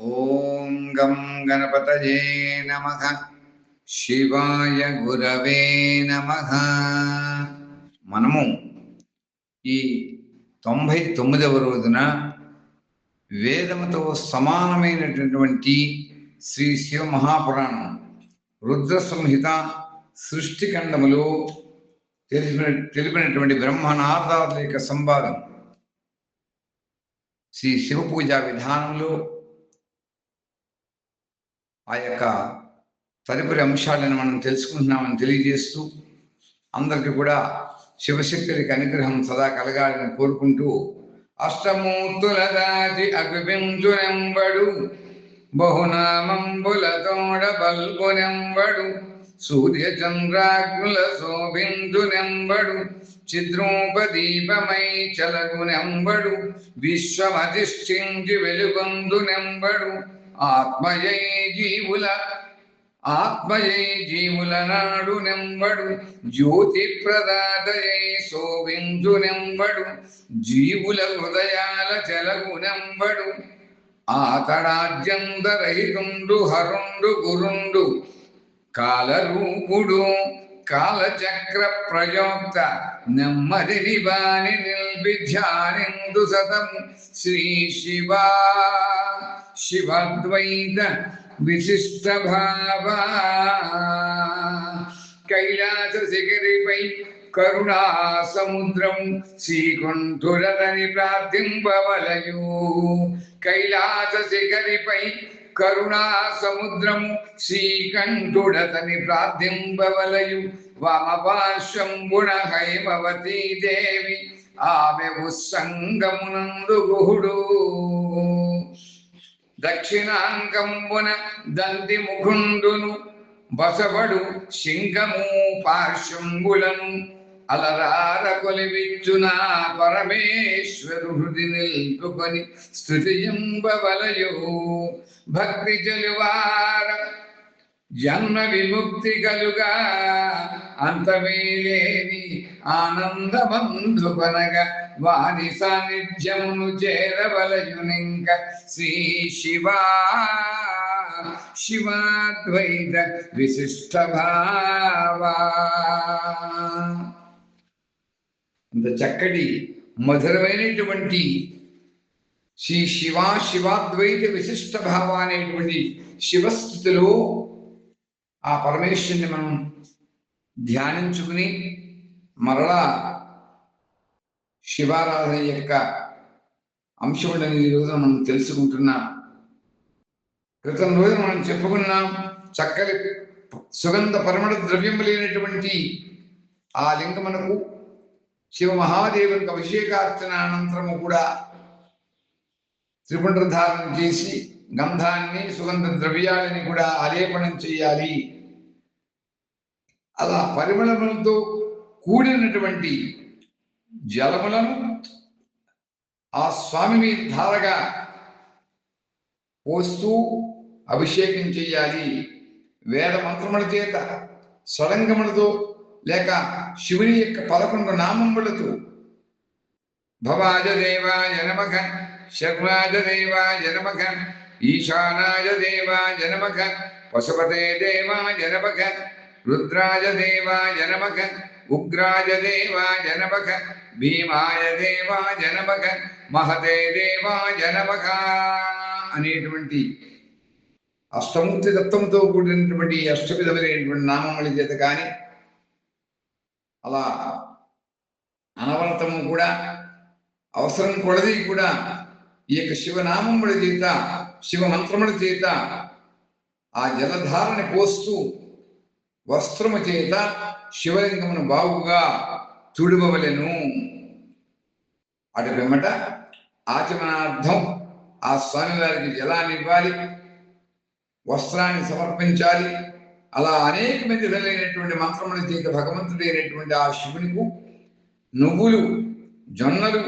ఓం గం గణపతయే నమ. శివాయ గురవే నమ. మనము ఈ తొంభై తొమ్మిదవ రోజున వేదముతో సమానమైనటువంటి శ్రీ శివ మహాపురాణం రుద్ర సంహిత సృష్టిఖండములో తెలిపిన తెలిపినటువంటి బ్రహ్మనాథాల యొక్క సంవాదం శ్రీ శివ పూజా విధానంలో ఆ యొక్క తదుపరి అంశాలను మనం తెలుసుకుంటున్నామని తెలియజేస్తూ అందరికీ కూడా శివశక్తులకి అనుగ్రహం సదా కలగాలని కోరుకుంటూ అష్టమూర్తుల దాటి అభిపించునెంబడు బహునామంబులతోడ బల్బునెంబడు సూర్య చంద్రాగ్నుల శోభించునెంబడు చిద్రూపదీపమై చలగునెంబడు విశ్వమధిష్ఠించి వెలుగొందునెంబడు ఆత్మయే జీవుల ఆత్మయే జీవుల నాడు నెంబడు జ్యోతి ప్రదాతయై శోభించు జీవుల హృదయాల చెలగు నెంబడు ఆతడాద్యంతరహితుండు హరుండు గురుండు కాలరూపుడు కాలచక్ర ప్రయోక్త నెమ్మదిని బాని నిల్పి ధ్యానిందు సతము శ్రీ శివా. శివద్వైత విశిష్ట భావ కైలాస శిఖరిపై కరుణా సముద్రం శ్రీకుంఠురని ప్రార్థింపవలయు. కైలాస శిఖరిపై కరుణా సముద్రము శ్రీకంఠుడతని ప్రార్థింపవలయు వామపార్శ్వంబుణ హైమవతీ దేవి ఆమె ఉత్సంగమునందు గుహుడు. దక్షిణాంకంబున దంతి ముఖుండును బసబడు శింగము పార్శ్వంగులను అలరార కొలివిచ్చున పరమేశ్వరు హృది నిల్పుకొని స్థుతింబవలయు భక్తి చెలువార జన్మ విముక్తి కలుగా అంతమేలేని ఆనందమందుకొనగా వారి సాన్నిధ్యమును చేరవలయునింక శ్రీ శివా శివాద్వైత విశిష్ట భావా ఇంత చక్కటి మధురమైనటువంటి శ్రీ శివా శివాద్వైత విశిష్ట భావ అనేటువంటి శివస్థితిలో ఆ పరమేశ్వరుని మనం ధ్యానించుకుని మరలా శివారాధన యొక్క అంశం ఈ రోజు మనం తెలుసుకుంటున్నాం. క్రితం రోజు మనం చెప్పుకున్నాం చక్కని సుగంధ పరిమళ ద్రవ్యం లేనటువంటి ఆ లింగమునకు శివ మహాదేవునికి అభిషేకార్చన అనంతరము కూడా త్రిపుండ్రధారణ చేసి గంధాన్ని సుగంధ ద్రవ్యాలని కూడా ఆలేపనం చేయాలి. అలా పరిమళములతో కూడినటువంటి జలములను ఆ స్వామి మీద ధారగా పోస్తూ అభిషేకం చేయాలి. వేద మంత్రముల చేత సడంగములతో లేక శివుని యొక్క పదకొండు నామములతో. భవాజ దేవాయ నమః. శర్వాజ దేవాయ నమః. ఈశానాయ దేవాయ నమః. పశుపతే దేవాయ నమః. రుద్రాయ దేవాయ నమః. ఉగ్రాయ దేవాయ నమః. భీమాయ దేవాయ నమః. మహతే దేవాయ నమః అనేటువంటి అష్టమూర్తి దత్తంతో కూడినటువంటి అష్టవిధములైనటువంటి నామముల చేత కానీ అలా అనవరతము కూడా అవసరం కొలది కూడా ఈ యొక్క శివనామముల చేత శివమంత్రముల చేత ఆ జలధారని పోస్తూ వస్త్రము చేత శివలింగమును బాగుగా తుడువవలెను. అటు వెమ్మట ఆచమనార్థం ఆ స్వామివారికి జలాన్ని ఇవ్వాలి వస్త్రాన్ని సమర్పించాలి అలా అనేక మంది వెళ్ళైనటువంటి మంత్రముల చేత అయినటువంటి ఆ శివునికు నువ్వులు జొన్నలు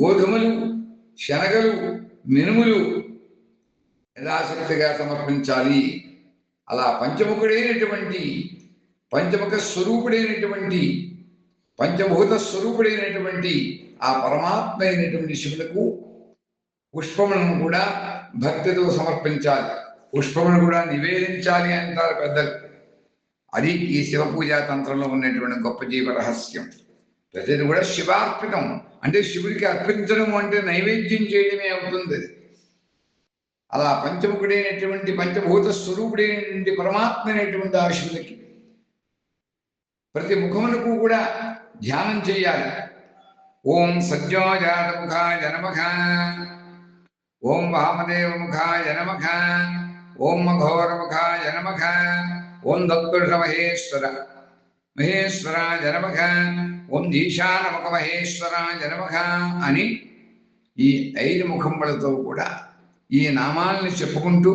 గోధుమలు శనగలు మినుములు యథాశక్తిగా సమర్పించాలి. అలా పంచముఖుడైనటువంటి పంచముఖ స్వరూపుడైనటువంటి పంచభూత స్వరూపుడైనటువంటి ఆ పరమాత్మ అయినటువంటి శివులకు పుష్పములను కూడా భక్తితో సమర్పించాలి. పుష్పమును కూడా నివేదించాలి అంటారు పెద్దలు. అది ఈ శివ పూజా తంత్రంలో ఉన్నటువంటి గొప్ప జీవ రహస్యం. ప్రతిది కూడా శివార్పితం. అంటే శివుడికి అర్పించడం అంటే నైవేద్యం చేయడమే అవుతుంది. అలా పంచముఖుడైనటువంటి పంచభూత స్వరూపుడైనటువంటి పరమాత్మ అనేటువంటి ఆ శివుడికి ప్రతి ముఖమునకు కూడా ధ్యానం చేయాలి. ఓం సజ్జోజాత ముఖాయ నమః. ఓం వామదేవ ముఖాయ నమః. ఓం మఘోర ముఖాయ నమః. ఓం దత్పురుష మహేశ్వర. మహేశ్వరాయ నమః. ఓం ఈశానముఖ మహేశ్వరాయ నమః అని ఈ ఐదు ముఖములతో కూడా ఈ నామాల్ని చెప్పుకుంటూ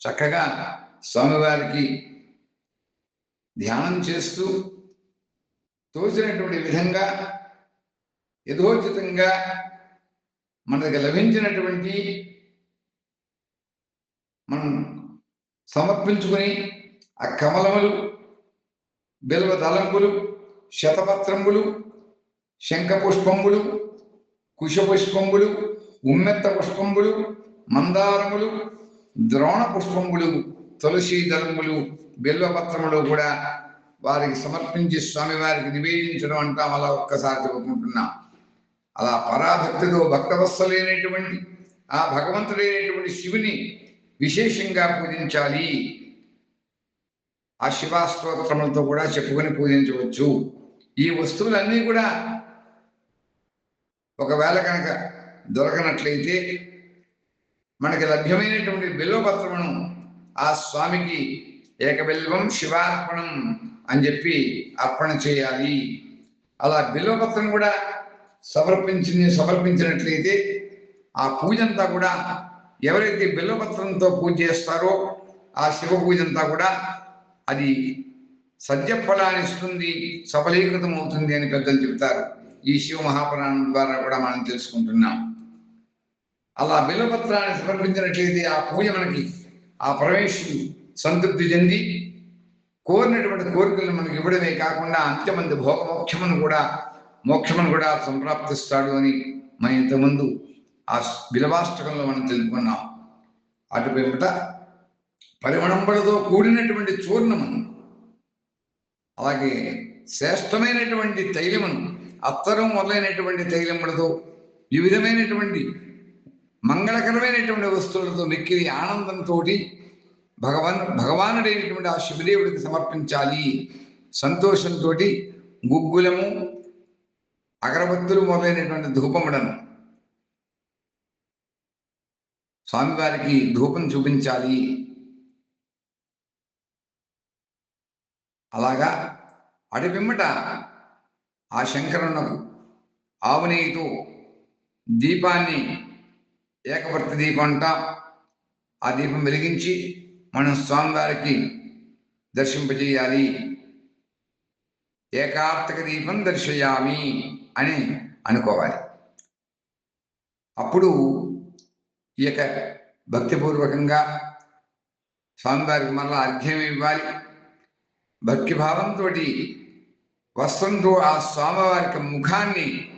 చక్కగా స్వామివారికి ధ్యానం చేస్తూ తోచినటువంటి విధంగా యథోచితంగా మనకు లభించినటువంటి మనం సమర్పించుకొని ఆ కమలములు బిల్వ దళంగులు శతపత్రంబులు శంఖ పుష్పంబులు కుశ ఉమ్మెత్త పుష్పంబులు మందారములు ద్రోణ పుష్పంబులు తులసి దళంబులు బిల్వపత్రములు కూడా వారికి సమర్పించి స్వామివారికి నివేదించడం అంటాం. అలా ఒక్కసారి చెప్పుకుంటున్నాం. అలా పరాభక్తితో భక్తవత్సలైనటువంటి ఆ భగవంతుడైనటువంటి శివుని విశేషంగా పూజించాలి. ఆ శివాస్తోత్రములతో కూడా చెప్పుకొని పూజించవచ్చు. ఈ వస్తువులన్నీ కూడా ఒకవేళ కనుక దొరకనట్లయితే మనకి లభ్యమైనటువంటి బిల్వపత్రమును ఆ స్వామికి ఏకబిల్వం శివార్పణం అని చెప్పి అర్పణ చేయాలి. అలా బిల్వపత్రం కూడా సమర్పించి సమర్పించినట్లయితే ఆ పూజంతా కూడా ఎవరైతే బిల్వపత్రంతో పూజ చేస్తారో ఆ శివ పూజ అంతా కూడా అది సత్యఫలాన్ని ఇస్తుంది సఫలీకృతం అవుతుంది అని పెద్దలు చెబుతారు. ఈ శివ మహాపురాణం ద్వారా కూడా మనం తెలుసుకుంటున్నాం. అలా బిల్వపత్రాన్ని సమర్పించినట్లయితే ఆ పూజ మనకి ఆ పరమేశ్వరుడు సంతృప్తి చెంది కోరినటువంటి కోరికలను మనకి ఇవ్వడమే కాకుండా అంత్యమంది భోగమోక్షమును కూడా మోక్షమును కూడా సంప్రాప్తిస్తాడు అని మనం ఇంతకుముందు ఆ బిలవాష్టకంలో మనం తెలుసుకున్నాం. అటు పిమ్మట పరిమళంబలతో కూడినటువంటి చూర్ణమును అలాగే శ్రేష్టమైనటువంటి తైలమును అత్తరం మొదలైనటువంటి తైలములతో వివిధమైనటువంటి మంగళకరమైనటువంటి వస్తువులతో మిక్కిలి ఆనందంతో భగవాన్ భగవానుడైనటువంటి ఆ శివదేవుడికి సమర్పించాలి. సంతోషంతో గుగ్గులము అగరబత్తులు మొదలైనటువంటి ధూపముడను స్వామివారికి ధూపం చూపించాలి. అలాగా అడిపిమ్మట ఆ శంకరునకు ఆవు దీపాన్ని ఏకవర్తి దీపం అంటాం ఆ దీపం వెలిగించి మనం స్వామివారికి దర్శింపజేయాలి. ఏకార్థక దీపం దర్శయామి అని అనుకోవాలి. అప్పుడు ఈ యొక్క భక్తిపూర్వకంగా స్వామివారికి మరలా అర్ఘ్యం ఇవ్వాలి. భక్తిభావంతో వస్త్రంతో ఆ స్వామివారికి ముఖాన్ని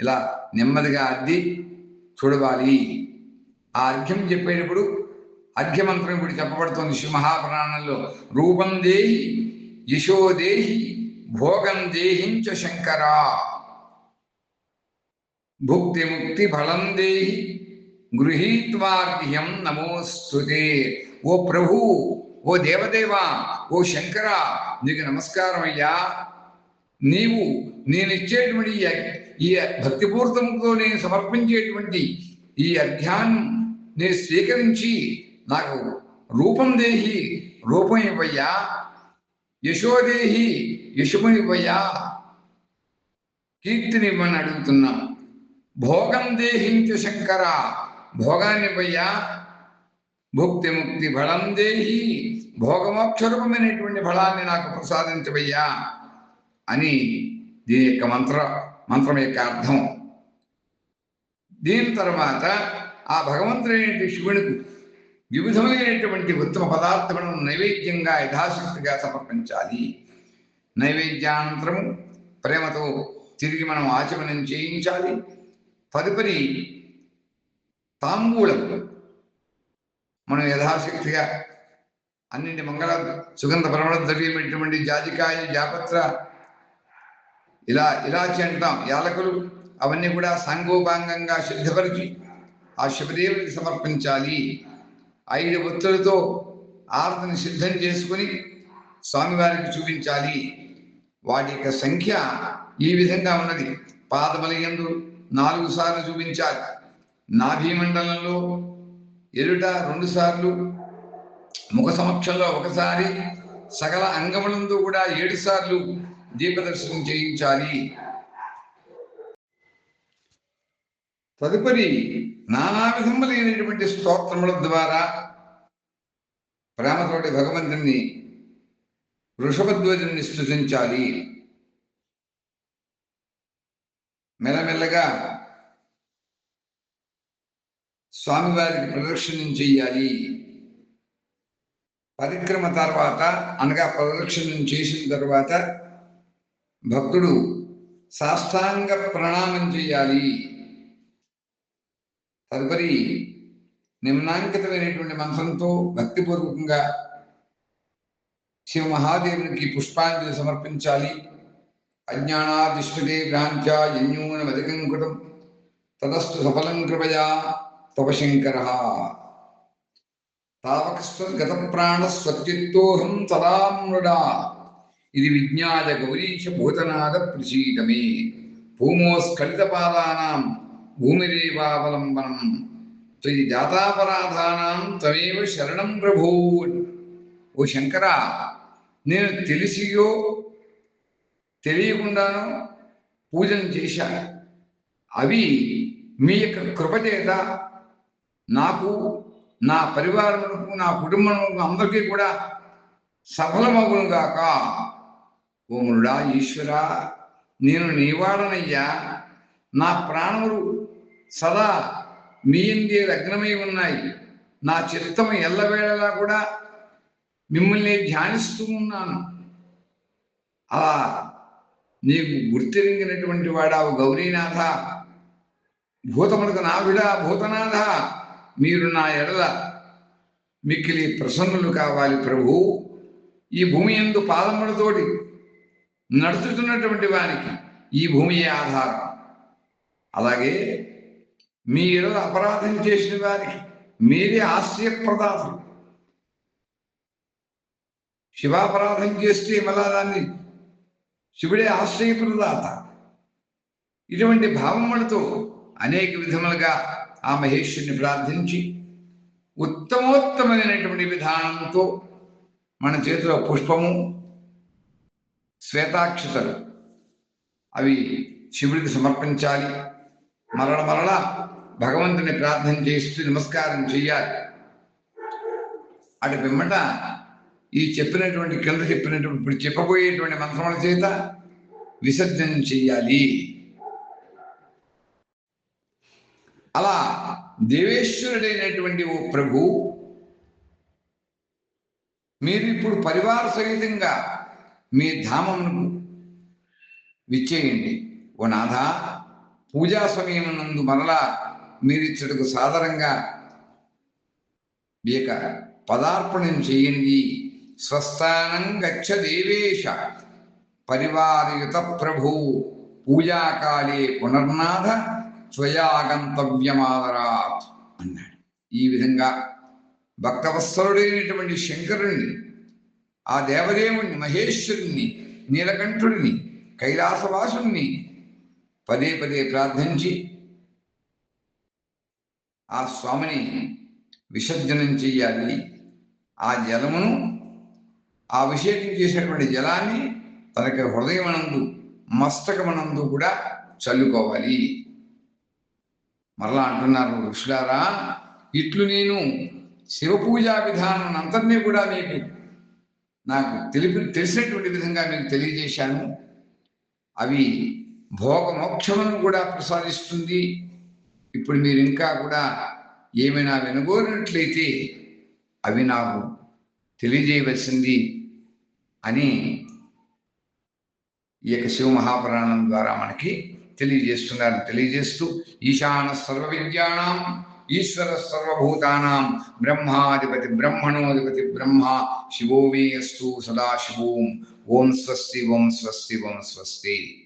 ఇలా నెమ్మదిగా అద్ది చూడవాలి. ఆ అర్ఘ్యం చెప్పేటప్పుడు అర్ఘ్యమంత్రం ఇప్పుడు చెప్పబడుతుంది శివ మహాపురాణంలో. రూపం దేహి యశో దేహి భోగం దేహించ శంకరా. భుక్తి ముక్తి ఫలం దేహి. గృహీత్వార్ఘ్యం నమోస్తుతే. ఓ ప్రభు ఓ దేవదేవా ఓ శంకర నీకు నమస్కారం అయ్యా. నీవు నేను ఇచ్చేటువంటి ఈ భక్తిపూర్తంతో నేను సమర్పించేటువంటి ఈ అధ్యానం నేను స్వీకరించి నాకు రూపం దేహి రూపం ఇవ్వయ్యా. యశోదేహి యశుమనివ్వయ్యా కీర్తినివ్వని అడుగుతున్నాం భోగం దేహించు శంకరా. భోగాన్ని ఇవ్వయ్యా భుక్తి ముక్తి ఫలం దేహి భోగమోక్షరూపమైనటువంటి ఫలాన్ని నాకు ప్రసాదించవయ్యా అని దీని యొక్క మంత్ర మంత్రం యొక్క అర్థం. దీని తర్వాత ఆ భగవంతుడైన శివునికి వివిధమైనటువంటి ఉత్తమ పదార్థములను నైవేద్యంగా యథాశక్తిగా సమర్పించాలి. నైవేద్యానంతరము ప్రేమతో తిరిగి మనం ఆచమనం చేయించాలి. తదుపరి తాంబూలం మనం యథాశక్తిగా అన్నింటి మంగళ సుగంధ పరమణ ద్రవ్యమైనటువంటి జాజికాయ జాపత్ర ఇలా ఇలాచి అంటాం యాలకులు అవన్నీ కూడా సాంగోపాంగంగా శుద్ధపరిచి ఆ శివదేవునికి సమర్పించాలి. ఐదు ఒత్తులతో ఆరతిని సిద్ధం చేసుకుని స్వామివారికి చూపించాలి. వాటి యొక్క సంఖ్య ఈ విధంగా ఉన్నది. పాదమలయందు నాలుగు సార్లు చూపించాలి. నాభీమండలంలో ఎరుట రెండు సార్లు ముఖ సమక్షంలో ఒకసారి సకల అంగములందు కూడా ఏడు సార్లు దీపదర్శనం చేయించాలి. తదుపరి నానా విధములైనటువంటి స్తోత్రముల ద్వారా ప్రేమతోటి భగవంతుని వృషభధ్వజుని స్థుతించాలి మెల్లమెల్లగా స్వామివారికి ప్రదక్షిణం చెయ్యాలి. పరిక్రమ తర్వాత అనగా ప్రదక్షిణం చేసిన తర్వాత భక్తుడు సాష్టాంగ ప్రణామం చేయాలి తదుపరి నిమ్నాంకితమైనటువంటి మంత్రంతో భక్తిపూర్వకంగా శివ మహాదేవునికి పుష్పాంజలి సమర్పించాలి. అజ్ఞానాదిష్టుదే భ్రాంత్యా యన్యూనమధికం కృతం తదస్తు సఫలం కృపయా. తపశంకర తావకస్వగత ప్రాణ స్వత్యుత్తోహం తదామృడా ఇది విజ్ఞాయ గౌరీశ భూతనాద ప్రసీదమే భూమోస్ఖలిత పాదానాం భూమిరేవావలంబనం. త్వయి జాతాపరాధానాం తమేవ శరణం ప్రభూ ఓ శంకర నేను తెలిసియో తెలియకుండానో పూజను చేశాను అవి మీ యొక్క కృప చేత నాకు నా పరివారములకు నా కుటుంబములకు అందరికీ కూడా సఫలమగును గాక ఓముడా ఈశ్వర నేను నీవాడనయ్యా. నా ప్రాణములు సదా మీ ఇందే లగ్నమై ఉన్నాయి. నా చిత్తము ఎల్లవేళలా కూడా మిమ్మల్ని ధ్యానిస్తూ ఉన్నాను. అలా నీకు గుర్తిరింగినటువంటి వాడావు గౌరీనాథ. భూతములకు నావిడా భూతనాథ. మీరు నా ఎడల మిక్కిలి ప్రసన్నులు కావాలి ప్రభు. ఈ భూమి ఎందు పాదములతోటి నడుచుతున్నటువంటి వానికి ఈ భూమియే ఆధారం? అలాగే మీ ఎడల అపరాధం చేసిన వారికి మీరే ఆశ్రయప్రదాతం శివాపరాధం చేస్తే మళ్ళా దాన్ని శివుడే ఆశ్రయప్రదాత ఇటువంటి భావములతో అనేక విధములుగా ఆ మహేశ్వరుని ప్రార్థించి ఉత్తమోత్తమైనటువంటి విధానంతో మన చేతిలో పుష్పము శ్వేతాక్షతలు. అవి శివుడికి సమర్పించాలి. మరల మరల భగవంతుని ప్రార్థన చేస్తూ నమస్కారం చేయాలి అటు పిమ్మట ఈ చెప్పినటువంటి కింద చెప్పినటువంటి ఇప్పుడు చెప్పబోయేటువంటి మంత్రముల చేత విసర్జన చెయ్యాలి. అలా దేవేశ్వరుడైనటువంటి ఓ ప్రభు మీరు ఇప్పుడు పరివార సహితంగా మీ ధామమును విచ్చేయండి. ఓ నాథ పూజా సమయమునందు మరలా మీరిచ్చటకు సాధారణంగా ఈ యొక్క పదార్పణం చేయండి. స్వస్థానం గచ్చ దేవేశ పరివారయుత ప్రభు పూజాకాలే పునర్నాథ. స్వయాగంతవ్యమాదరాత్ అన్నాడు. ఈ విధంగా భక్తవత్సరుడైనటువంటి శంకరుణ్ణి ఆ దేవదేవుణ్ణి మహేశ్వరుణ్ణి నీలకంఠుడిని కైలాసవాసుణ్ణి పదే పదే ప్రార్థించి ఆ స్వామిని విసర్జనం చెయ్యాలి. ఆ జలమును ఆ అభిషేకం చేసినటువంటి జలాన్ని తనకి హృదయమనందు మస్తకమనందు కూడా చల్లుకోవాలి. మరలా అంటున్నారు ఋషులారా ఇట్లు నేను శివ పూజా విధానం అంతటినీ కూడా మీకు నాకు తెలిపి తెలిసినటువంటి విధంగా మీకు తెలియజేశాను. అవి భోగ మోక్షములను కూడా ప్రసాదిస్తుంది. ఇప్పుడు మీరు ఇంకా కూడా ఏమైనా వినగోరినట్లయితే అవి నాకు తెలియజేయవలసింది అని ఈ యొక్క శివ మహాపురాణం ద్వారా మనకి తెలియజేస్తున్నారు తెలియజేస్తూ ఈశాన సర్వ విద్యాణం ఈశ్వర సర్వభూతానాం బ్రహ్మాధిపతి బ్రహ్మణోధిపతి బ్రహ్మ శివో మే అస్తు సదాశివోం. ఓం స్వస్తి ఓం స్వస్తి ఓం స్వస్తి.